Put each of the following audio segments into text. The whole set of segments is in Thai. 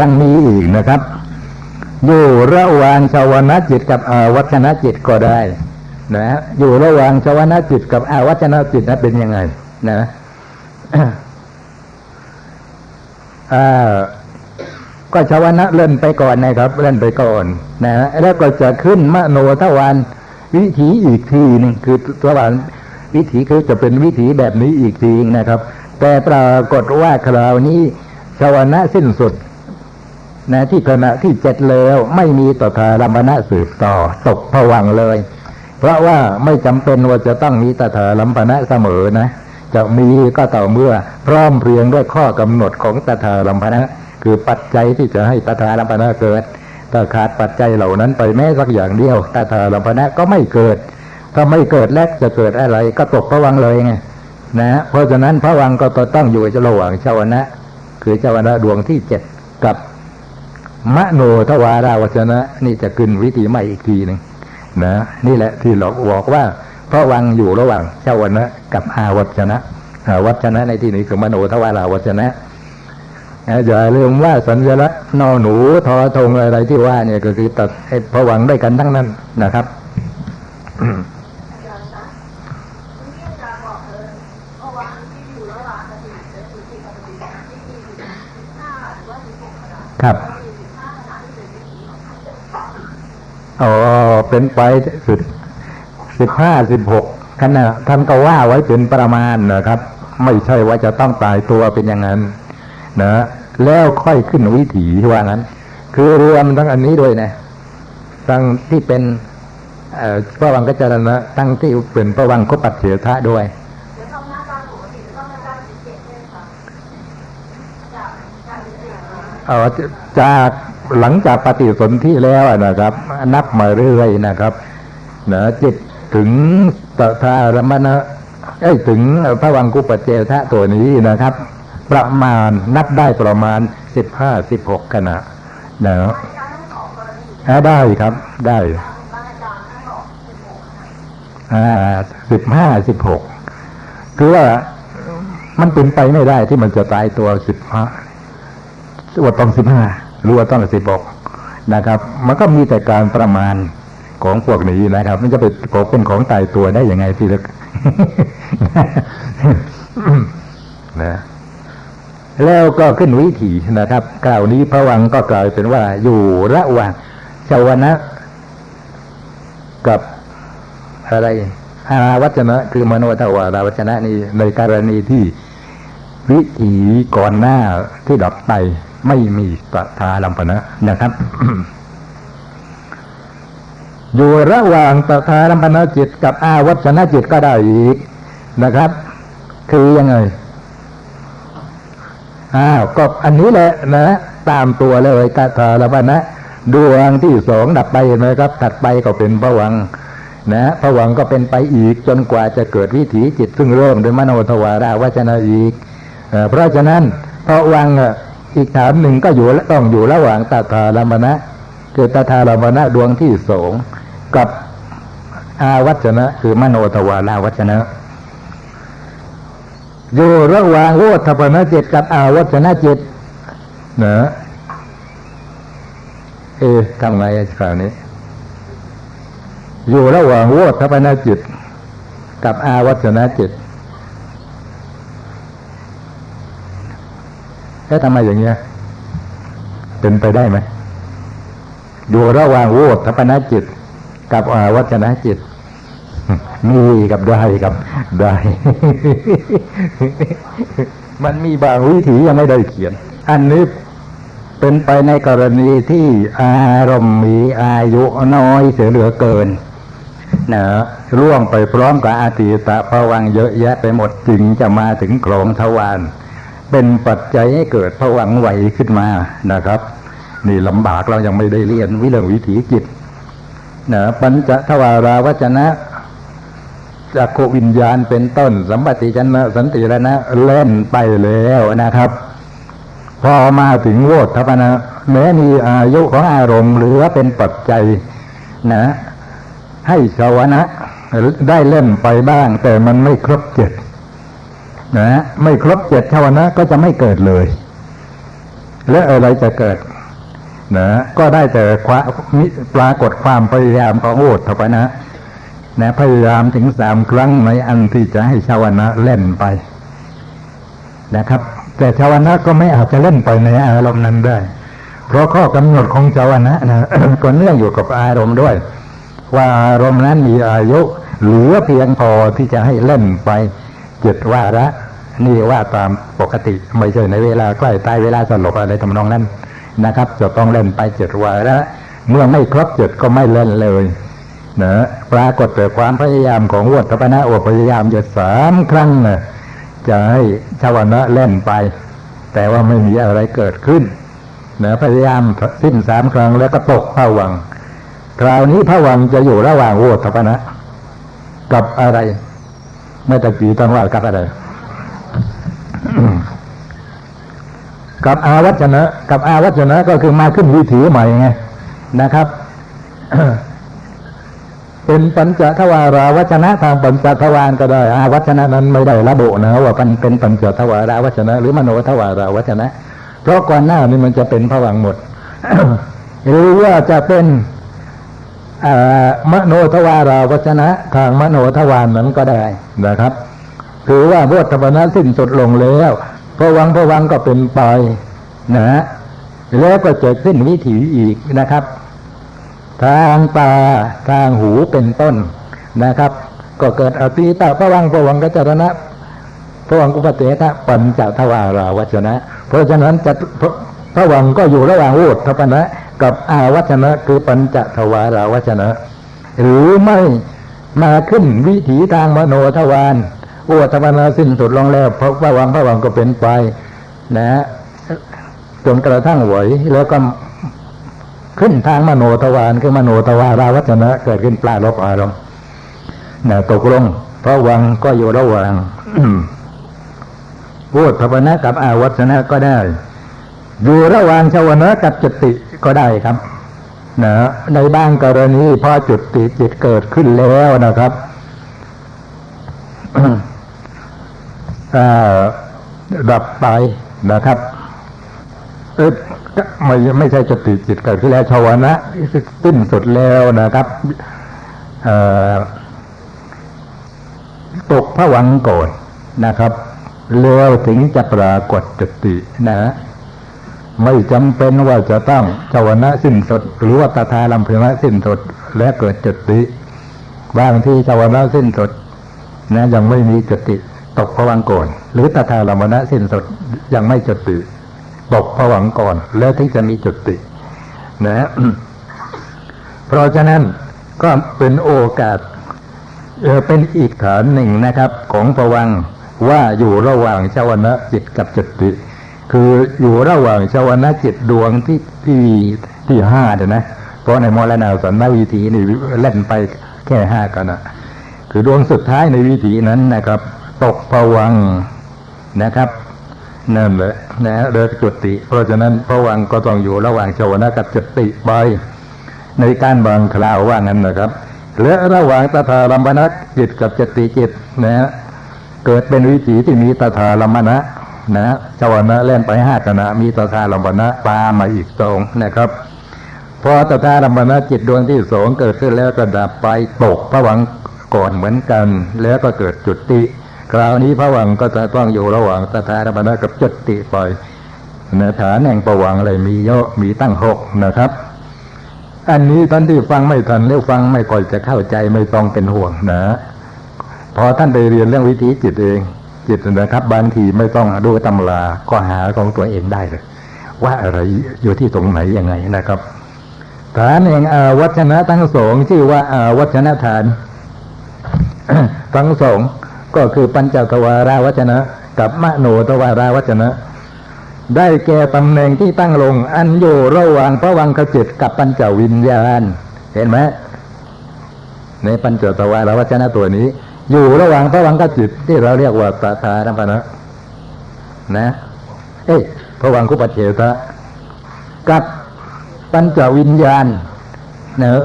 ยังมีอีกนะครับ อยู่ระหว่างชาวนะจิตกับอาวัชนะจิตก็ได้นะอยู่ระหว่างชาวนะจิตกับอาวัชนะจิตนั้นเป็นยังไง นะก็ชาวนะเล่นไปก่อนนะครับ เล่นไปก่อน นะแล้วก็จะขึ้นมโนทวารวิถีอีกทีหนึงคือทวารวิถีคือจะเป็นวิถีแบบนี้อีกทีนะครับ แต่ปรากฏว่าคราวนี้ชาวนะสิ้นสุด นะที่ขณะที่เจ็ดแล้วไม่มีตถาลัมปนะสืบต่อ ตกผวังเลย เพราะว่าไม่จำเป็นว่าจะต้องมีตถาลัมปนะเสมอนะ จะมีก็ต่อเมื่อ พร้อมเพรียงด้วยข้อกำหนดของตถาลัมปนะคือปัจจัยที่จะให้ตถาลัมปนะเกิดถ้าขาดปัจจัยเหล่านั้นไปแม้สักอย่างเดียวตถาลัมปนะก็ไม่เกิด ถ้าไม่เกิดแล้วจะเกิดอะไร ก็ตกผวังเลยไงนะเพราะฉะนั้นผวังก็ต้องอยู่ระหว่างชาวนะ คือชาวนะดวงที่เจ็ดกับ มโนทวาราวจนะนี่จะขึ้นวิธีใหม่อีกทีหนึ่งนะนี่แหละที่เราบอกว่าเพราะวังอยู่ระหว่างเจ้าวนะกับอาวัจนะอาวัจนะในที่นี้คือมโนทวาราวจนะนะอย่าลืมว่าสัญลักษณ์นอหนูทอทงอะไรที่ว่าเนี่ยก็คือตัดพระวังด้วยกันทั้งนั้นนะครับครับ อ๋อเป็นไปสุดสิบห้าสิบหกขณะท่านก็ว่าไว้เป็นประมาณนะครับ ไม่ใช่ว่าจะต้องตายตัวเป็นอย่างนั้นนะแล้วค่อยขึ้นวิถีว่างั้น คือรวมทั้งอันนี้ด้วยนะทั้งที่เป็นเอ่อพระวังกัจจรณะทั้งที่เป็นพระวังคปัจเฉทะด้วย เออจากหลังจากปฏิสนธิแล้วนะครับ นับมาเรื่อยนะครับนะจิตถึงตถารมณะเอ้ยถึงพระวังกุปเจทะตัวนี้นะครับ ประมาณนับได้ประมาณสิบห้าสิบหกขณะนะอ่าได้ครับได้อ่าสิบห้าสิบหกคือว่ามันเป็นไปไม่ได้ที่มันจะตายตัวสิบห้า ว่าต้องสิบห้ารู้ว่าต้องสิบหกนะครับ มันก็มีแต่การประมาณของพวกนี้นะครับ มันจะไปบอกเป็นของตายตัวได้ยังไงพี่ลึกนะแล้วก็ขึ้นวิถีนะครับกล่าวนี้พระวังก็กลายเป็นว่าอยู่ระหว่างชาวนะกับอะไรอาวัจนะ คือมโนทวาราวัจนะนี่ในกรณีที่วิถีก่อนหน้าที่ดับไป ไม่มีตถาลัมปนะนะครับ อยู่ระหว่างตถาลัมปนะจิตกับอาวัชนะจิตก็ได้อีกนะครับ คือยังไงอ้าวก็อันนี้แหละนะตามตัวเลยตถาลัมปนะดวงที่สองดับไปเห็นไหมครับ ถัดไปก็เป็นพระวังนะพระวังก็เป็นไปอีกจนกว่าจะเกิดวิถีจิตซึ่งเริ่มด้วยมโนทวาราวัชนะอีกเอ่อเพราะฉะนั้นพระวัง อีกฐานหนึ่งก็อยู่ต้องอยู่ระหว่างตถาลมณะคือตถาลมณะดวงที่สองกับอาวัจนะ คือมโนทวาราวัจนะอยู่ระหว่างโวทัพนจิตกับอาวัจนะจิตนะเอ๊ะทำไงคราวนี้ อยู่ระหว่างโวทัพนจิต กับอาวัจนะจิต แล้วทำไมอย่างเงี้ย เป็นไปได้ไหมอยู่ระหว่างโวทัพนจิต กับวัจนะจิตมีกับได้กับได้ มันมีบางวิถียังไม่ได้เขียน อันนี้เป็นไปในกรณีที่อารมณ์มีอายุน้อยเสียเหลือเกินนะร่วงไปพร้อมกับอาติตะภวังเยอะแยะไปหมดจึงจะมาถึงโครงทวาร เป็นปัจจัยให้เกิดภวังไหวขึ้นมานะครับ นี่ลำบากเรายังไม่ได้เรียนวิเรื่องวิถีจิตนะปัญจทวาราวัจนะจากโควิญญาณเป็นต้น สัมปติชนะสันติรณะเล่นไปแล้วนะครับ พอมาถึงโวทัพนะแม้มีอายุของอารมณ์เหลือเป็นปัจจัยนะ ให้ชาวนะได้เล่นไปบ้าง แต่มันไม่ครบเจ็ด นะไม่ครบเจ็ดชาวนะก็จะไม่เกิดเลย แล้วอะไรจะเกิดนะก็ได้แต่ความิปรากฏความพยายามของโอทธปนะ นะพยายามถึงสามครั้งในอันที่จะให้ชาวนะเล่นไป นะครับ แต่ชาวนะก็ไม่อาจจะเล่นไปในอารมณ์นั้นได้ เพราะข้อกำหนดของชาวนะนะก็เนื่องอยู่กับอารมณ์ด้วย ว่าอารมณ์นั้นมีอายุเหลือเพียงพอที่จะให้เล่นไป เจ็ดว่าระนี่ว่าตามปกติไม่ใช่ในเวลาใกล้ตายเวลาสลบอะไรทำนองนั้นนะครับ จะต้องเล่นไปเจ็ดวาระเมื่อไม่ครบเจ็ดก็ไม่เล่นเลยนะปรากฏแต่ความพยายามของวัฏปนะโอพยายามอยู่สามครั้งนะจะให้ชาวนะเล่นไป แต่ว่าไม่มีอะไรเกิดขึ้นนะพยายามสิ้นสามครั้งแล้วก็ตกผวัง คราวนี้ผวังจะอยู่ระหว่างโวทปนะ กับอะไร ไม่ตะกี้ต้องว่ากับอะไรกับอาวัจนะ กับอาวัจนะก็คือมาขึ้นวิถีใหม่ไงนะครับเป็นปัญจทวาราวัจนะทางปัญจทวารก็ได้อาวัจนะนั้นไม่ได้ระบุนะว่าเป็นเป็นปัญจทวาราวัจนะ หรือมโนทวาราวัจนะ เพราะก่อนหน้านี้มันจะเป็นผวังหมดหรือว่าจะเป็น มโนทวาราวัจนะทางมโนทวารนั้นก็ได้นะครับถือว่าโวธปนะสิ้นสุดลงแล้วพระวังพระวังก็เป็นไปนะฮะแล้วก็เกิดขึ้นวิถีอีกนะครับ ทางตาทางหูเป็นต้นนะครับ ก็เกิดอตีตาพระวังพระวังกัจจรณะพระวังกุปเตทะปัญจทวาราวัจนะ เพราะฉะนั้นจะพระพระวังก็อยู่ระหว่างโอทธปนะ กับอาวัจนะคือปัญจทวาราวัจนะ หรือไม่มาขึ้นวิถีทางมโนทวารโอทธปนะสิ้นสุดลงแล้วเพราะพระวังพระวังก็เป็นไปนะฮะจนกระทั่งไหวแล้วก็ขึ้นทางมโนทวารคือมโนทวาราวัจนะ เกิดขึ้นปลาลบอารมณ์นะตกลงเพราะวังก็อยู่ระหว่างโวทพนะกับอาวัจนะก็ได้ อยู่ระหว่างชาวนะกับจติก็ได้ครับนะในบางกรณีพอจุติจิตเกิดขึ้นแล้วนะครับอ่าดับไปนะครับเอยไม่ไม่ใช่จุติจิตเกิดขึ้นแล้วชาวนะสิ้นสุดแล้วนะครับเอ่อตกพระวังก่อนนะครับแล้วถึงจะปรากฏจุตินะ ไม่จำเป็นว่าจะต้องชาวนะสิ้นสุด หรือว่าตถายลัมพนะสิ้นสุด และเกิดจุติบางที่ชาวนะสิ้นสุดนะยังไม่มีจุติตกพระวังก่อนหรือตถายลัมพนะสิ้นสุดยังไม่จุติตกผวังก่อน แล้วถึงจะมีจุตินะเพราะฉะนั้นก็เป็นโอกาสเออเป็นอีกฐานหนึ่งนะครับ ของผวังว่าอยู่ระหว่างชาวนะจิตกับจุติ คืออยู่ระหว่างชาวนะจิตดวงที่ที่ที่ห้าเดี๋ยนะ เพราะในมรณาสันนวิถีนี่เล่นไปแค่ห้ากันนะคือดวงสุดท้ายในวิถีนั้นนะครับ ตกผวังนะครับนั่นแหละนะเดินจุติ เพราะฉะนั้นพระวังก็ต้องอยู่ระหว่างชาวนะกับจุติไปในการบางคราวว่างั้นนะครับและระหว่างตถาลัมปนะจิตกับจุติจิตนะฮะเกิดเป็นวิถีที่มีตถาลัมปนะ นะฮะชาวนะเล่นไปห้าคณะมีตถาลัมปนะตามมาอีกสองนะครับ พอตถาลัมปนะจิตดวงที่สองเกิดขึ้นแล้วก็ดับไปตกพระวังก่อนเหมือนกัน แล้วก็เกิดจุดติ คราวนี้พระวังก็จะต้องอยู่ระหว่างตถาลัมปนะกับจุดติไปนะฐานแห่งประวังอะไรมีเยอะมีตั้งหกนะครับ อันนี้ท่านที่ฟังไม่ทันเรียกฟังไม่ก่อยจะเข้าใจไม่ต้องเป็นห่วงนะ พอท่านไปเรียนเรื่องวิธีจิตเอง จิตนะครับ บางทีไม่ต้องดูตำราก็หาของตัวเองได้เลย ว่าอะไรอยู่ที่ตรงไหนยังไงนะครับฐานแห่งอาวัชนะทั้งสองชื่อว่าอาวัชนะฐาน ทั้งสองก็คือปัญจทวาราวัจนะ กับมโนทวาราวัจนะ ได้แก่ตำแหน่งที่ตั้งลง อันอยู่ระหว่างพระวังคจิตกับปัญจวิญญาณ เห็นไหมในปัญจทวาราวัจนะตัวนี้ อยู่ระหว่างพระวังคจิต ที่เราเรียกว่าตถานัมปนะนะ เอ้พระวังคุปเฉทะกับปัญจวิญญาณเนอะ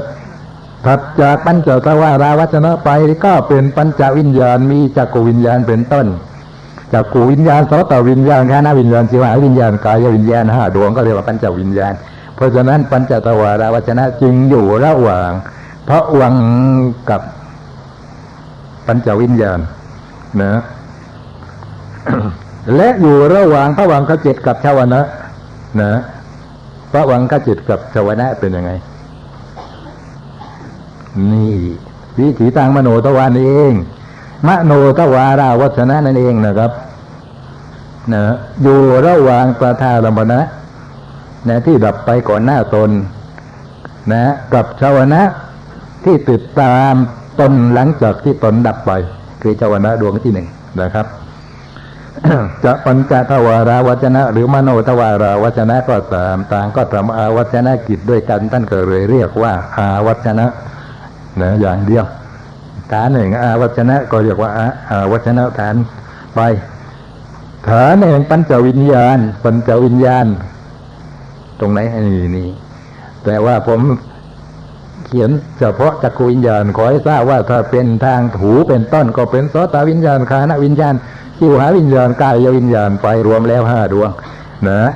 ถัดจากปัญจทวาราวัจนะไปก็เป็นปัญจวิญญาณมีจักรวิญญาณเป็นต้นจากกูวิญญาณโสตวิญญาณคณะวิญญาณจิวาวิญญาณกายวิญญาณห้าดวงก็เรียกว่าปัญจวิญญาณ เพราะฉะนั้นปัญจตวาราวัจนะจึงอยู่ระหว่างพระวังกับ ปัญจวิญญาณนะและอยู่ระหว่างพระวังขจิตกับชาวนะนะพระวังขจิตกับชาวนะเป็นยังไง นี่วิถีทางมโนทวารนี่เองมโนทวาราวัฒนะนั่นเองนะครับนะอยู่ระหว่างประธาลมนะนะที่ดับไปก่อนหน้าตน นะ กับชาวนะที่ติดตาม ตนหลังจากที่ตนดับไป คือชาวนะดวงที่หนึ่งนะครับ จะปัญจทวาราวจนะ หรือมโนทวาราวจนะก็ตามต่างก็ทำอาวัจนะกิจด้วยกัน ท่านก็เลยเรียกว่า อาวัจนะนะอย่างเดียวฐานหนึ่งอาวัจนะก็เรียกว่าอาอาวัจนะฐานไปฐานแห่งปัญจวิญญาณ ปัญจวิญญาณ ตรงไหนนี่นี่แต่ว่าผม เขียนเฉพาะจักรวิญญาณขอให้ทราบว่าถ้าเป็นทางถูเป็นต้นก็เป็นโสตวิญญาณคานวิญญาณชิวหาวิญญาณกายวิญญาณไปรวมแล้วห้าดวง นะ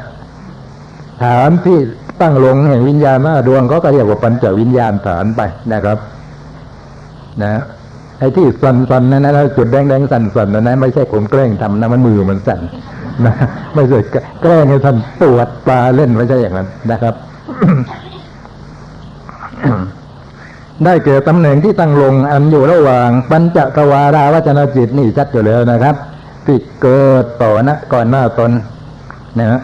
ฐานที่ตั้งลงแห่งวิญญาณห้าดวงก็เรียกว่าปัญจวิญญาณฐานไปนะครับ นะไอ้ที่สั่นๆนั่นนะจุดแดงๆสั่นๆนั่นนะไม่ใช่ผมแกล้งทำนะมันมือมันสั่นนะไม่ใช่แกล้งให้ท่านปวดปลาเล่นไม่ใช่อย่างนั้นนะครับ ได้เกิดตำแหน่งที่ตั้งลงอันอยู่ระหว่าง ปัญจทวาราวจนจิตนี่ชัดอยู่แล้วนะครับที่เกิดต่อนะก่อนหน้าตนนะ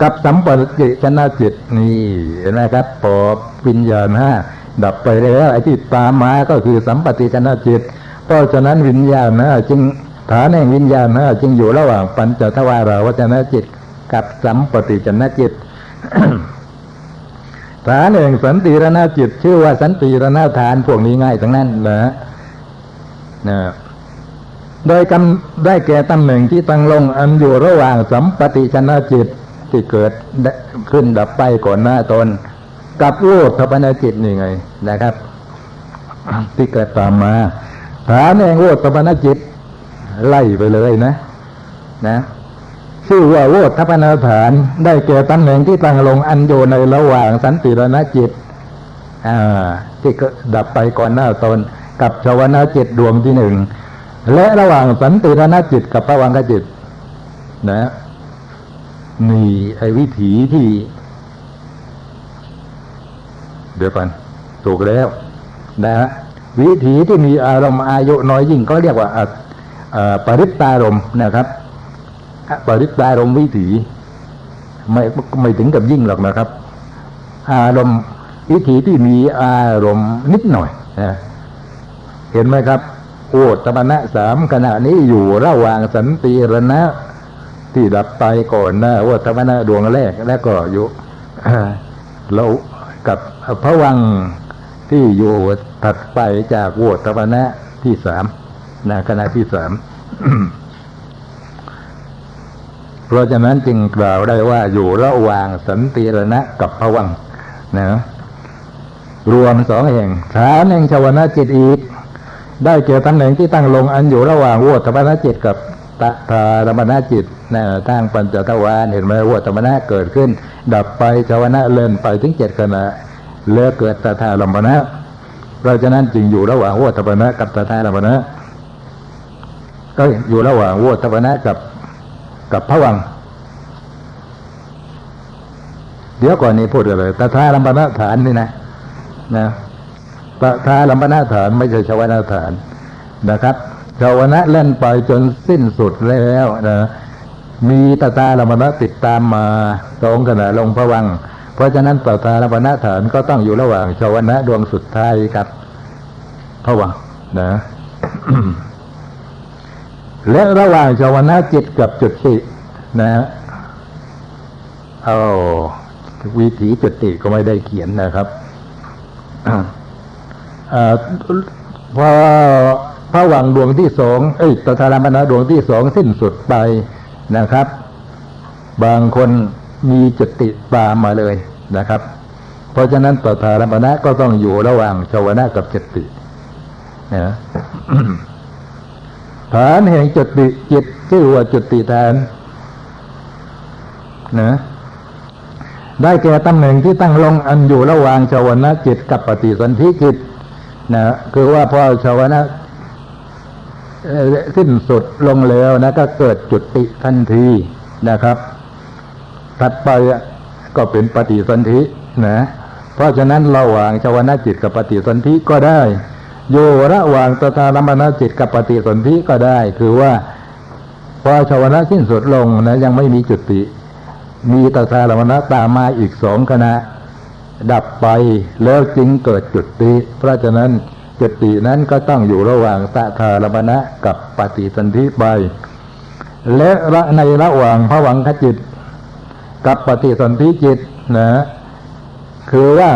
กับสัมปติชนะจิตนี่เห็นไหมครับพอวิญญาณห้าดับไปแล้วไอ้ที่ตามมาก็คือสัมปติชนะจิต เพราะฉะนั้นวิญญาณนะจึงฐานแห่งวิญญาณนะจึงอยู่ระหว่างปัญจทวาราวจนจิต กับสัมปติชนะจิต ฐานแห่งสันติรณจิต ชื่อว่าสันติรณฐานพวกนี้ง่ายทั้งนั้นนะนะโดยกำได้แก่ตำแหน่งที่ตั้งลงอันอยู่ระหว่างสัมปติชนะจิตที่เกิดขึ้นดับไปก่อนหน้าตน กับโลกทพนจิตนี่ไงนะครับ ที่เกิดตามมาฐานแห่งโลกทพนจิต ไล่ไปเลยนะ นะ ชื่อว่าโวทัพนาฐานได้แก่ตำแหน่งที่ตั้งลงอันอยู่ในระหว่างสันติรณจิตที่ดับไปก่อนหน้าตน กับชาวนาจิตดวงที่หนึ่งและระหว่างสันติรณจิตกับพระวังคจิต นะนี่ไอ้วิถีที่ เดี๋ยวก่อนถูกแล้วนะวิถีที่มีอารมณ์อายุน้อยยิ่งก็เรียกว่าปริตารมนะครับ ปริตารมวิถีไม่ไม่ถึงกับยิ่งหรอกนะครับ อารมณ์วิถีที่มีอารมณ์นิดหน่อยนะเห็นไหมครับ โอตมณะสามขณะนี้อยู่ระหว่างสันติรณะ ที่ดับไปก่อนนะโอตมณะดวงแรกแล้วก็อยู่เรากับพระวังที่อยู่ถัดไปจากโวตมณะที่สามนะขณะที่สาม เพราะฉะนั้นจึงกล่าวได้ว่าอยู่ระหว่างสันติรณะกับพวังนะรวมสองแห่งฐานแห่งชาวนาจิตอีก ได้เกี่ยวตำแหน่งที่ตั้งลงอันอยู่ระหว่างวัฏมนาจิตกับตะธารมนาจิตนะทางปัญจทวารเห็นไหมวัฏมนาเกิดขึ้น ดับไปชาวนะเลื่อนไปถึงเจ็ดขณะเลือเกิดตถารมนะเพราะฉะนั้นจึงอยู่ระหว่างวัฏมนะกับตถารมนะก็อยู่ระหว่างวัฏมนะกับ กับพระวัง เดี๋ยวก่อนนี้พูดกันเลยตถาลัมปนาฐานนี่นะนะตถาลัมปนาฐานไม่ใช่ชาวนาฐานนะครับชาวนะเล่นไปจนสิ้นสุดแล้วนะมีตถาลัมปนาติดตามมาสองขณะลงพระวัง เพราะฉะนั้นตถาลัมปนาฐานก็ต้องอยู่ระหว่างชาวนะดวงสุดท้ายกับพระวังนะ และระหว่างชาวนาจิตกับจุตินะฮะเอาวิถีจุติก็ไม่ได้เขียนนะครับพอพระวังดวงที่สองเอ้ยตถารามณดวงที่สองสิ้นสุดไปนะครับ บางคนมีจุติตามมาเลยนะครับ เพราะฉะนั้นตถารามณก็ต้องอยู่ระหว่างชาวนะกับจุตินะ ฐานแห่งจุติจิตชื่อว่าจุติฐานนะได้แก่ตำแหน่งที่ตั้งลงอันอยู่ระหว่างชาวนะจิตกับปฏิสันธิจิตนะคือว่าพอชาวนะสิ้นสุดลงแล้วนะ ก็เกิดจุติทันทีนะครับ ถัดไปก็เป็นปฏิสันธินะ เพราะฉะนั้นระหว่างชาวนะจิตกับปฏิสันธิก็ได้ อยู่ระหว่างตถาลัมปนจิตกับปฏิสนธิก็ได้ คือว่าพอชาวนะสิ้นสุดลงนะยังไม่มีจุติ มีตถาลัมปนตามมาอีกสองคณะ ดับไปแล้วจึงเกิดจุติ เพราะฉะนั้นจุตินั้นก็ต้องอยู่ระหว่างตถาลัมปนะกับปฏิสนธิไป และในระหว่างพระวังคจิต กับปฏิสนธิจิตนะคือว่า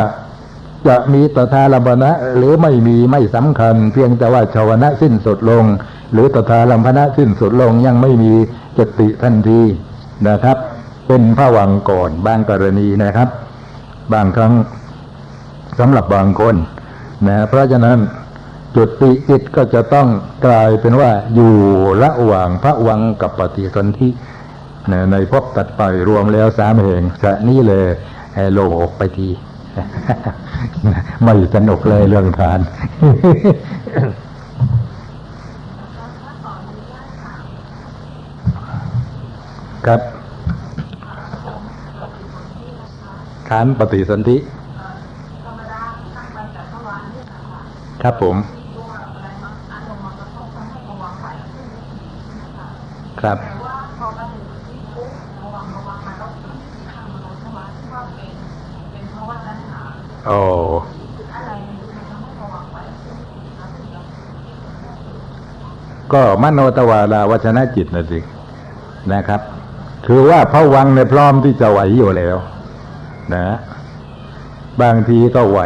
จะมีตถาลัมปนะหรือไม่มีไม่สำคัญ เพียงแต่ว่าชาวนะสิ้นสุดลง หรือตถาลัมปนะสิ้นสุดลงยังไม่มีจติทันทีนะครับ เป็นพระวังก่อนบางกรณีนะครับ บางครั้งสำหรับบางคนนะเพราะฉะนั้นจุติจิตก็จะต้องกลายเป็นว่าอยู่ระหว่างพระวังกับปฏิสนธิในพบตัดไปรวมแล้วสามแห่งจะนี้เลยโลกออกไปที ไม่สนุกเลยเรื่องทานครับทานปฏิสนธิครับผม ครับ โอ้ก็มโนตวาลาวชนะจิตนะสินะครับ คือว่าพระวังในพร้อมที่จะไหวอยู่แล้ว นะ บางทีก็ไหว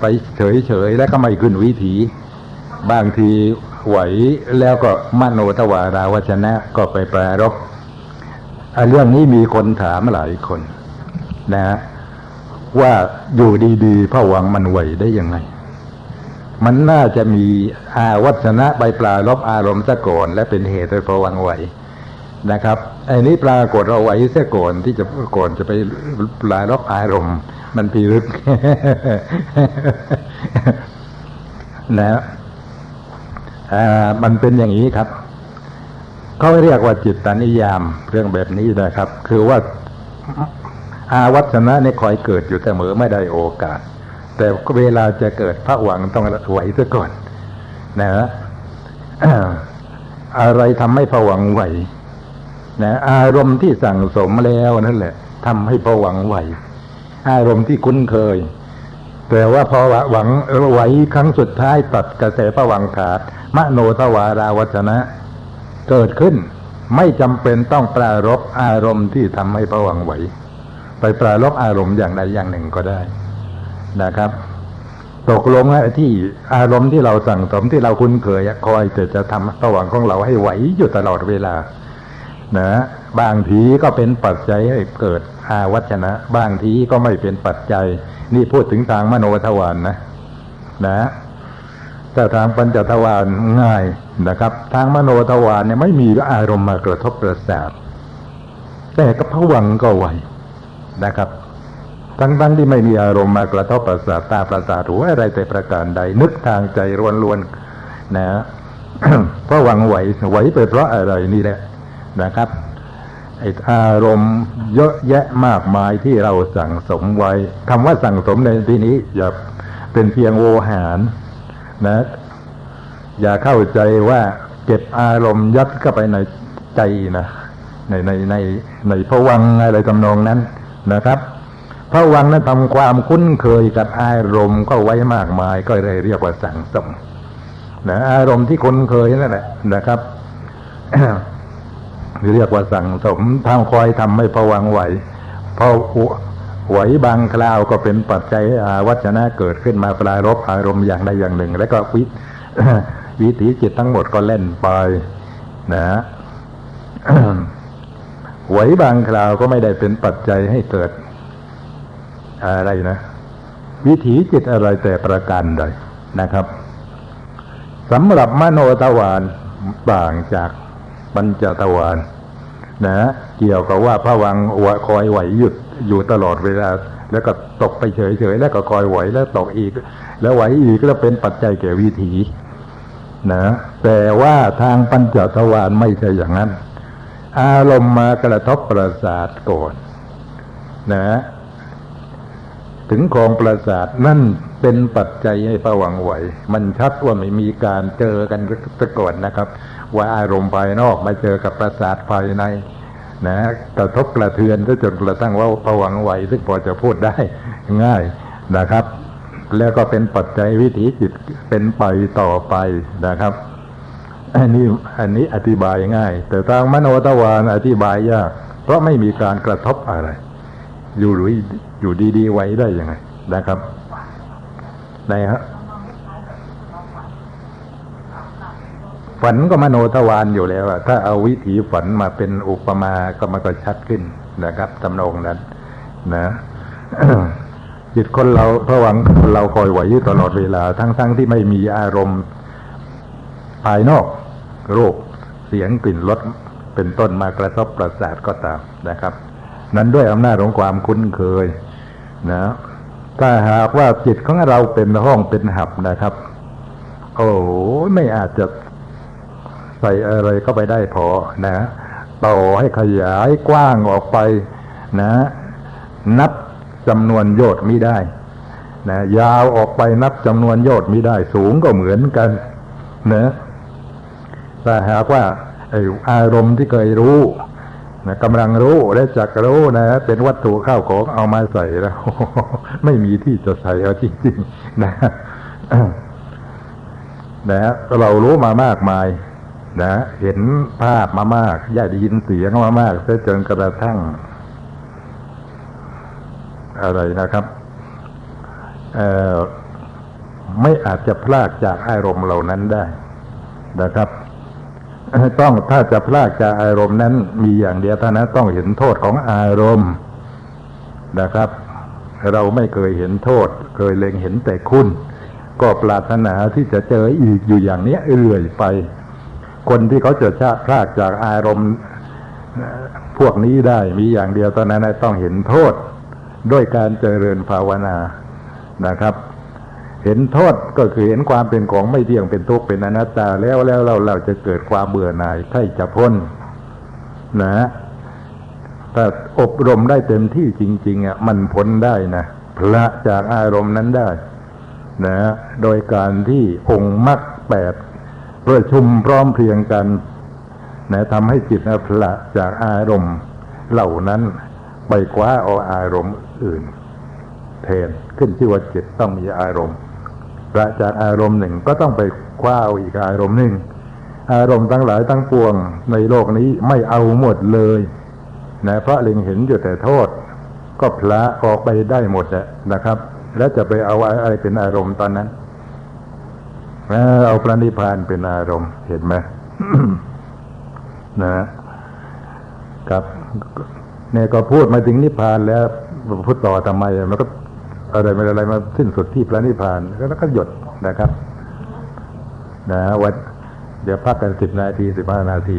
ไปเฉยๆแล้วก็ไม่ขึ้นวิถี บางทีไหวแล้วก็มโนตวาราวชนะก็ไปแปรรบเรื่องนี้มีคนถามหลายคน นะ ว่าอยู่ดีๆพระวังมันไหวได้ยังไง มันน่าจะมีอาวัชนะใบปลาลบอารมณ์ซะก่อน และเป็นเหตุให้พระวังไหวนะครับไอ้นี้ปรากฏเราไหวเสียก่อนที่จะก่อนจะไปปลาลบอารมณ์ มันพิรึกนะมันเป็นอย่างนี้ครับเขาเรียกว่าจิตตานิยามเรื่องแบบนี้นะครับ คือว่า อาวัชนะเนี่ยคอยเกิดอยู่เสมอไม่ได้โอกาส แต่เวลาจะเกิดพระหวังต้องไหวซะก่อนนะอะไรทำให้พระหวังไหวนะอารมณ์ที่สั่งสมแล้วนั่นแหละทำให้พระหวังไหว อารมณ์ที่คุ้นเคย แต่ว่าพอหวังไหวครั้งสุดท้ายตัดกระแสพระหวังขาด มโนทวาราวัชนะ เกิดขึ้น ไม่จำเป็นต้องปรารบอารมณ์ที่ทำให้พระหวังไหว ไปปลาลบอารมณ์อย่างใดอย่างหนึ่งก็ได้นะครับ ตกลงที่อารมณ์ที่เราสั่งสมที่เราคุ้นเคยคอยจะจะทำระหว่างของเราให้ไหวอยู่ตลอดเวลานะบางทีก็เป็นปัจจัยให้เกิดอาวัชนะ บางทีก็ไม่เป็นปัจจัย นี่พูดถึงทางมโนทวารนนะนะแต่ทางปัญจทวารง่ายนะครับ ทางมโนทวารเนี่ยไม่มีอารมณ์มากระทบประสาทแต่ก็ผวังก็ไหว นะครับ ทั้งๆที่ไม่มีอารมณ์มากระทบประสาทตาประสาทหูอะไรแต่ประการใด นึกทางใจรวนรวนะเพราะหวังไหวไหวไปเพราะอะไรนี่แหละนะครับไออารมณ์เยอะแยะมากมายที่เราสั่งสมไว้คำว่าสั่งสมในที่นี้อย่าเป็นเพียงโวหารนะ อย่าเข้าใจว่าเก็บอารมณ์ยัดเข้าไปในใจนะในในในในพวังอะไรทำนองนั้น นะครับพระวังนั้นทำความคุ้นเคยกับอารมณ์ก็ไว้มากมาย ก็เลยเรียกว่าสังสมนะอารมณ์ที่คุ้นเคยนั่นแหละนะครับเรียกว่าสั่งสมทำคอยทำให้พวังไหวพอไหวบางคราวก็เป็นปัจจัยอาวัจนะเกิดขึ้นมาปลายรบอารมณ์อย่างใดอย่างหนึ่ง แล้วก็วิวิถีจิตทั้งหมดก็เล่นไปนะ หวบางคราวก็ไม่ได้เป็นปัจจัยให้เกิด อะไรนะ วิถีจิตอะไรแต่ประการใดนะครับสำหรับมโนทวารต่างจากปัญจทวารนะเกี่ยวกับว่าพระวังวคอยไหวหยุดอยู่ตลอดเวลา แล้วก็ตกไปเฉยๆแล้วก็คอยไหวแล้วตกอีก แล้วไหวอีกก็เป็นปัจจัยแก่วิถีนะแต่ว่าทางปัญจทวารไม่ใช่อย่างนั้น อารมณ์มากระทบประสาทก่อนนะ ถึงของประสาทนั่นเป็นปัจจัยให้ประวังไหว มันชัดว่าไม่มีการเจอกันซะก่อนนะครับ ว่าอารมณ์ภายนอกมาเจอกับประสาทภายใน นะกระทบกระเทือนจนกระทั่งว่าประวังไหว ซึ่งพอจะพูดได้ง่ายนะครับ แล้วก็เป็นปัจจัยวิถีจิตเป็นไปต่อไปนะครับ อันนี้อันนี้อธิบายง่าย แต่ทางมโนทวารอธิบายยาก เพราะไม่มีการกระทบอะไร อยู่หรืออยู่ดีๆไว้ได้ยังไงนะครับไหนฮะฝันก็มโนทวารอยู่แล้วถ้าเอาวิถีฝันมาเป็นอุปมาก็มันก็ชัดขึ้นนะครับตำนองนั้น นะจิตคนเราพระวังคนเราคอยไหวอยู่ตลอดเวลา ทั้งๆทที่ไม่มีอารมณ์ ภายนอกโรคเสียงกลิ่นรสเป็นต้นมากระทบประสาทก็ตามนะครับ นั้นด้วยอำนาจของความคุ้นเคยนะถ้าหากว่าจิตของเราเป็นห้องเป็นหับนะครับ โอ้ไม่อาจจะใส่อะไรเข้าไปได้พอนะต่อให้ขยายกว้างออกไปนะ นับจำนวนโยชน์ไม่ได้นะยาวออกไปนับจำนวนโยชน์ไม่ได้ สูงก็เหมือนกันนะ แต่หากว่าอารมณ์ที่เคยรู้นะกำลังรู้และจักรู้นะ เป็นวัตถุข้าวของเอามาใส่แล้วไม่มีที่จะใส่เอาจริงๆนะนะเรารู้มามากมาย นะ เห็นภาพมามากได้ยินเสียงมามากจนกระทั่ง อะไรนะครับเอ่อไม่อาจจะพลากจากอารมณ์เหล่านั้นได้นะครับ ต้องถ้าจะพลากจากอารมณ์นั้นมีอย่างเดียวเท่านั้นต้องเห็นโทษของอารมณ์นะครับ เราไม่เคยเห็นโทษ เคยเล็งเห็นแต่คุณ ก็ปรารถนาที่จะเจออีกอยู่อย่างนี้เรื่อยไป คนที่เขาจะชาพลากจากอารมณ์พวกนี้ได้มีอย่างเดียวเท่านั้นต้องเห็นโทษ ด้วยการเจริญภาวนานะครับ เห็นโทษก็คือเห็นความเป็นของไม่เที่ยงเป็นทุกข์เป็นอนัตตาแล้วแล้วเราเราจะเกิดความเบื่อหน่ายใครจะพ้นนะถ้าอบรมได้เต็มที่จริง ๆอะมันพ้นได้นะพระจากอารมณ์นั้นได้นะโดยการที่องค์มรรคแปดประชุมพร้อมเพรียงกันนะทำให้จิตนะพระจากอารมณ์เหล่านั้นไปคว้าเอาอารมณ์อื่น แทนขึ้นที่ว่าจิตต้องมีอารมณ์ ประจากอารมณ์หนึ่งก็ต้องไปคว้าเอาอีกอารมณ์หนึ่ง อารมณ์ทั้งหลายทั้งปวงในโลกนี้ไม่เอาหมดเลยนะพระเล็งเห็นอยู่แต่โทษ ก็พละออกไปได้หมดแหละนะครับ แล้วจะไปเอาอะไรเป็นอารมณ์ตอนนั้นเอาพระนิพพานเป็นอารมณ์เห็นไหมนะครับเนี่ยก็พูดมาถึงนิพพานแล้วพูดต่อทำไมมันก็ อะไรไม่อะไรมาสิ้นสุดที่พระนิพพานแล้วก็หยดนะครับ นะวันเดี๋ยวพักกันสิบนาทีสิบห้านาที